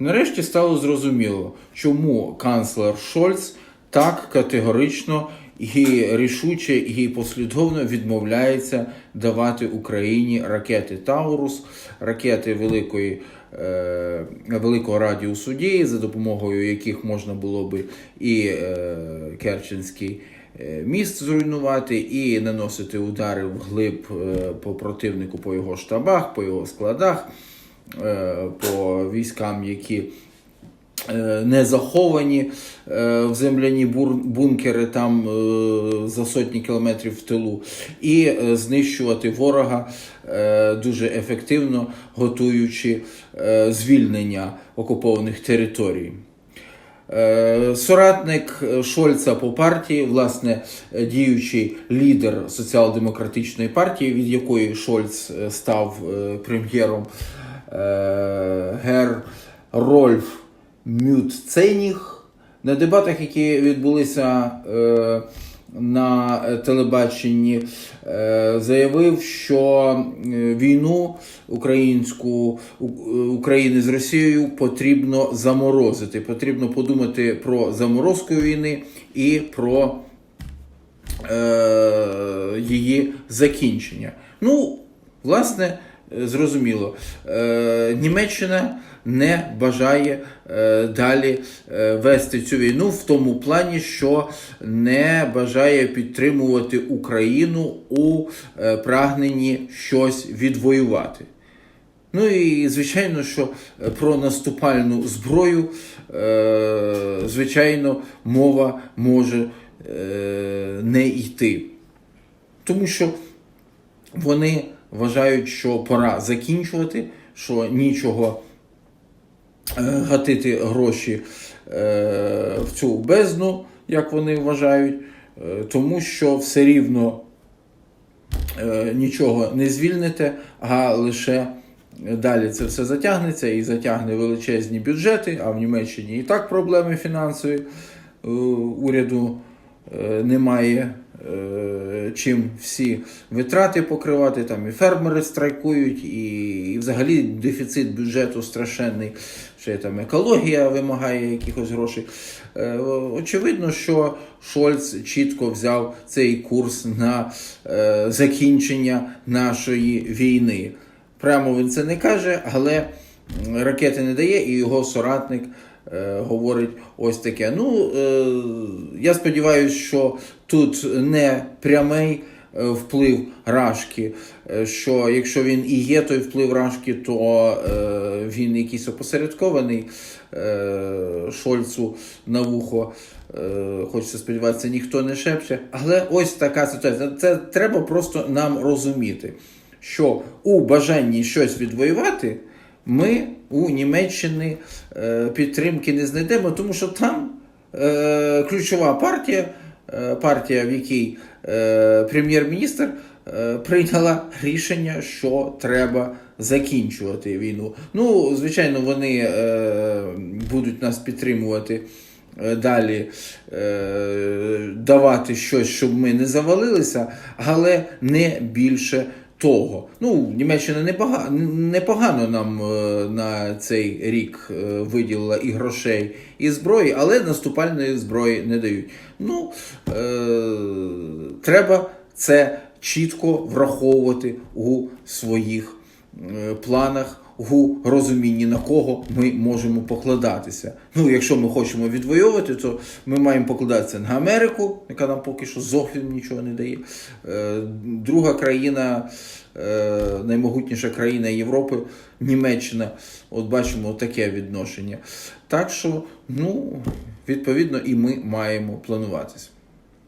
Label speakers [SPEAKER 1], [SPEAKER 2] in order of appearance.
[SPEAKER 1] Нарешті стало зрозуміло, чому канцлер Шольц так категорично і рішуче і послідовно відмовляється давати Україні ракети Таурус, ракети великої. е, Великого радіусу дії, за допомогою яких можна було би і е, Керченський е, міст зруйнувати, і наносити удари вглиб по противнику, по його штабах, по його складах, по військам, які е, не заховані е, в земляні бункери там е, за сотні кілометрів в тилу, і е, знищувати ворога е, дуже ефективно, готуючи е, звільнення окупованих територій. Е, Соратник е, Шольца по партії, власне, е, діючий лідер соціал-демократичної партії, від якої Шольц е, став е, прем'єром, е, гер Рольф Мютценіг. На дебатах, які відбулися е, на телебаченні, е, заявив, що е, війну українську України з Росією потрібно заморозити. Потрібно подумати про заморозку війни і про е, її закінчення. Ну, власне, е, зрозуміло, е, Німеччина не бажає е, далі е, вести цю війну в тому плані, що не бажає підтримувати Україну у е, прагненні щось відвоювати. Ну і звичайно, що е, про наступальну зброю, е, звичайно, мова може е, не йти. Тому що вони вважають, що пора закінчувати, що нічого е, гатити гроші е, в цю бездну, як вони вважають, е, тому що все рівно нічого не звільните, а лише далі це все затягнеться і затягне величезні бюджети, а в Німеччині і так проблеми фінансові уряду немає. е, Чим всі витрати покривати, там і фермери страйкують, і, і взагалі дефіцит бюджету страшенний, ще там екологія вимагає якихось грошей. Е, Очевидно, що Шольц чітко взяв цей курс на е, закінчення нашої війни. Прямо він це не каже, але ракети не дає, і його соратник е, говорить ось таке. Ну, е, я сподіваюся, що тут не прямий е, вплив Рашки, е, що якщо він і є той вплив Рашки, то е, він якийсь опосередкований е, Шольцу на вухо. Е, Хочеться сподіватися, ніхто не шепче. Але ось така ситуація. Це треба просто нам розуміти, що у бажанні щось відвоювати ми у Німеччини е, підтримки не знайдемо, тому що там е, ключова партія, е, партія, в якій прем'єр-міністр прийняла рішення, що треба закінчувати війну. Ну, звичайно, вони будуть нас підтримувати. Далі е, давати щось, щоб ми не завалилися, але не більше того. Ну, Німеччина непогано, непогано нам е, на цей рік е, виділила і грошей, і зброї, але наступальної зброї не дають. Ну, е, треба це чітко враховувати у своїх планах. У розумінні на кого ми можемо покладатися. Ну, якщо ми хочемо відвоювати, то ми маємо покладатися на Америку, яка нам поки що зовсім нічого не дає. Е, Друга країна, е, наймогутніша країна Європи, Німеччина. От бачимо таке відношення. Так що, ну, відповідно, і ми маємо плануватися.